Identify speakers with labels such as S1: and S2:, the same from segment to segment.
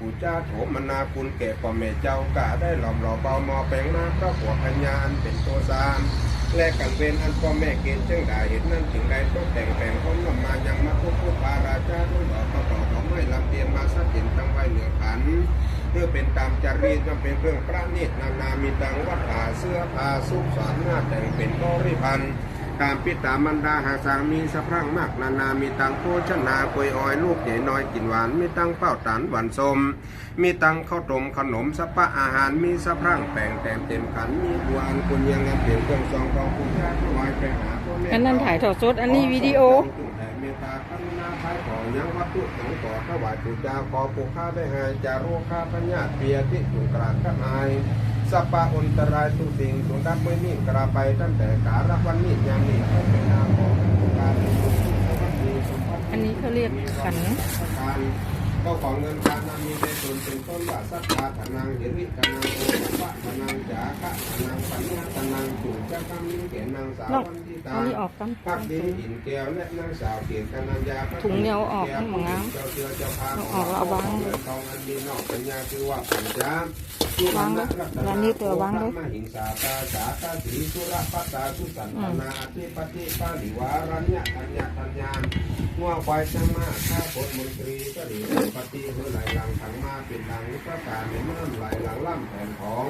S1: ปู่จ้าโถมนาคุณแก่พ่อแม่เจ้ากะได้หลอมหล่อเบามอแปลงหน้าพระผัวพญาอันเป็นตัวสามและกันเวนอันพ่อแม่เกณฑ์จังได้เห็นนั่นถึงได้ต้องแต่งแปลงคนนำมายังมาทุกผู้ปาราชาด้วยหล่อต่อต่อต่อไม่ลำเตียนมาสักเห็นตั้งไว้เหนือขันเพื่อเป็นตามจารีตมันเป็นเรื่องประณีตนานามีตังวัดผาเสื้อผ้าสุขสอนหน้าแต่งเป็นบริพันธ์ ตามพิตามันดาหาสางมีสะพรั่งมากนานามีตังโภชนาควยออยลูกใหญ่น้อยกินหวานมีตังเป้าตานหวานสมมีตังข้าวต้มขนมสะปะอาหารมีสะพรั่งแป้งแต้มเต็มขันมีบัวอันคุณยังงามเปลี่ยนเครื่องซองกองคุณยาถวายไปหาพ่อแม่
S2: อันนั้นถ่ายทอดสดอันนี้วิดีโอ
S1: แผ่เมตตากรุณาภายของยังวัตถุสงฆ์ขอถวายปู่เจ้าขอปู่ข้าได้หายจาโรคข้าพญาติเปียที่ถูกกราดกระหายสัปปะอุนตรายทุกสิ่งสุดับไม่นิ่งกราไปตั้งแต่การะวันนี้ยัง เขาเรี
S2: ยกขัน
S1: การก็ของเงินการนำมีในส่วนเป็นต้นว่าสัทธาธนังหิริกนังโอปะธนังจาคะธนังปัญญาธนังจุจักกัมมิเกนางสาววันทิตา
S2: เอานี่ออกกัน
S1: พักดินหินแก้วและนางสาวเกียรติกันัญญา
S2: ถุงเหนียวออกมันหมองาม
S1: เจ้าเชือเจ้าพา
S2: เอาออกแล้วเอาวาง
S1: เงินทองอันมีนอกปัญญาคือว่าปัญญาวา
S2: งเลยร้านนี้ตัววางเลย
S1: มหิงสาตาสาตาสีสุรปัตตาสุสันตนาอธิปติปาลิวารัญญทัญญาทัญญา งัวควายช่างมาข้าพลมนตรีก็ดีปฏิเมื่อหลหลังถังมาเป็นหลังประกาศในเมื่อหลายหลังล่ำแผ่นของ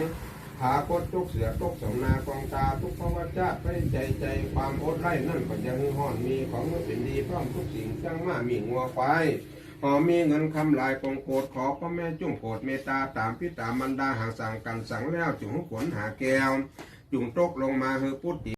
S1: หากดทุกเสือทุกสมนากองตาทุกพระวจาไปใจใจความอดไร่นั่นก็ยังห่อนมีของมันเป็นดีพร้อมทุกสิ่งจังมามีงัวควายหอมีเงินคำลายกองโกดขอพ่อแม่จุ่งโกดเมตตาตามพิตามันดาหางสั่งกันสั่งแล้วจุงขวนหาแก้วจุงตกลงมาเฮอพุทธิ